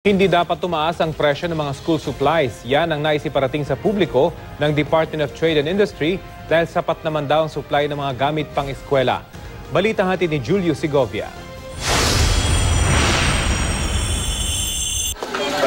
Hindi dapat tumaas ang presyo ng mga school supplies. Yan ang naisiparating sa publiko ng Department of Trade and Industry dahil sapat naman daw ang supply ng mga gamit pang eskwela. Balita hatid ni Julio Segovia.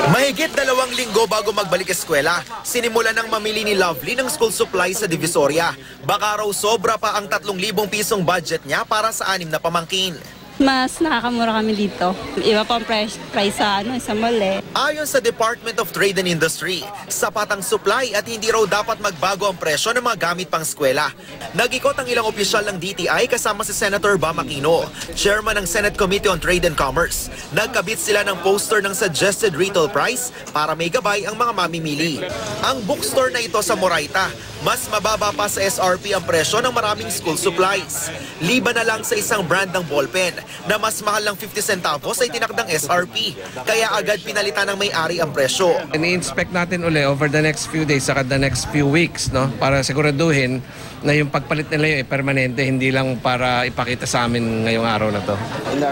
Mahigit dalawang linggo bago magbalik eskwela, sinimulan ng mamili ni Lovely ng school supplies sa Divisoria. Baka raw sobra pa ang 3,000 pisong budget niya para sa anim na pamangkin. Mas nakakamura kami dito. Iba pa ang price, price sa, ano, sa mall eh. Ayon sa Department of Trade and Industry, sapat ang supply at hindi raw dapat magbago ang presyo ng mga gamit pang eskwela. Nag-ikot ang ilang opisyal ng DTI kasama si Senator Bam Aquino, chairman ng Senate Committee on Trade and Commerce. Nagkabit sila ng poster ng suggested retail price para may gabay ang mga mamimili. Ang bookstore na ito sa Moraita, mas mababa pa sa SRP ang presyo ng maraming school supplies. Liban na lang sa isang brand ng ballpen na mas mahal ng 50 centavos ay tinakdang SRP. Kaya agad pinalitan ng may-ari ang presyo. Ini-inspect natin uli over the next few days saka the next few weeks no para siguraduhin na yung pagpalit nila yung permanente hindi lang para ipakita sa amin ngayong araw na to.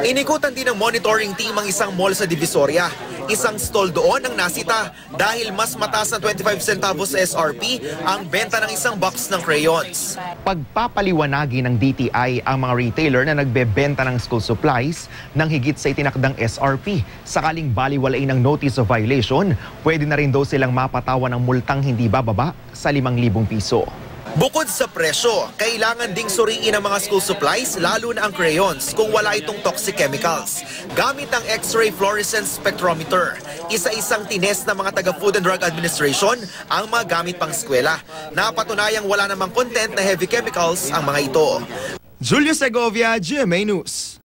Inikutan din ng monitoring team ang isang mall sa Divisoria. Isang stall doon ang nasita dahil mas mataas na 25 centavos sa SRP ang benta ng isang box ng crayons. pagpapaliwanagi ng DTI ang mga retailer na nagbebenta ng school supplies ng higit sa itinakdang SRP. Sakaling baliwalain ng notice of violation, pwede na rin daw silang mapatawan ng multang hindi bababa sa 5,000 piso. Bukod sa presyo, kailangan ding suriin ang mga school supplies lalo na ang crayons kung wala itong toxic chemicals. Gamit ang X-ray fluorescence spectrometer, isa-isang tines ng mga taga Food and Drug Administration ang mga gamit pang eskwela. Napatunayang wala namang content na heavy chemicals ang mga ito. Julio Segovia, GMA News.